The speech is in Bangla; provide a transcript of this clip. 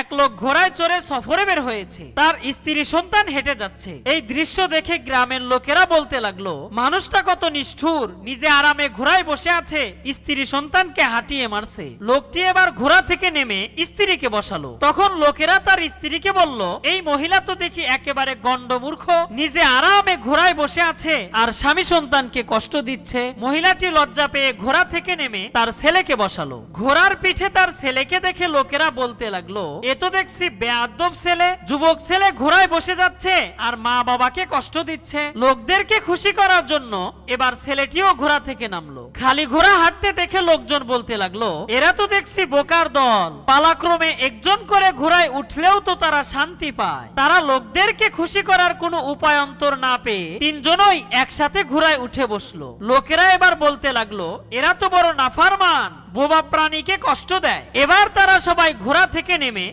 এক লোক ঘোড়ায় চড়ে সফরে বের হয়েছে। তার স্ত্রী সন্তান হেঁটে যাচ্ছে। এই দৃশ্য দেখে গ্রামের লোকেরা বলতে লাগল, মানুষটা কত নিষ্ঠুর, নিজে আরামে ঘোড়ায় বসে আছে, স্ত্রী সন্তানকে হাঁটিয়ে মারছে। লোকটি এবার ঘোড়া থেকে নেমে স্ত্রীকে বসালো। তখন লোকেরা তার স্ত্রীকে বলল, এই মহিলা তো দেখি একেবারে গন্ডমূর্খ নিজে আরামে ঘোড়ায় বসে আছে, আর স্বামী সন্তানকে কষ্ট দিচ্ছে। মহিলাটি লজ্জা পেয়ে ঘোড়া থেকে নেমে তার ছেলেকে বসালো। ঘোড়ার পিঠে তার ছেলেকে দেখে লোকেরা বলতে লাগল এ তো দেখছি বেয়াদব ছেলে, যুবক ছেলে ঘোড়ায় বসে যাচ্ছে আর মা বাবাকে কষ্ট দিচ্ছে। লোকদেরকে খুশি করার জন্য এবার ছেলেটিও ঘোড়া থেকে নামলো। খালি ঘোড়া হাঁটতে দেখে লোকজন বলতে লাগল, এরা তো দেখছি বোকার দল। পালাক্রমে একজন করে ঘোড়ায় উঠলেও তো তারা শান্তি পায়। তারা লোকদেরকে খুশি করার কোনো উপায় অন্তর না পেয়ে তিনজনই একসাথে ঘোড়ায় উঠে বসল। লোকেরা এবার বলতে লাগল, এরা তো বড় নাফারমান। বোবা প্রাণীকে কষ্ট দেয়। এবার তারা সবাই ঘোড়া থেকে নেমে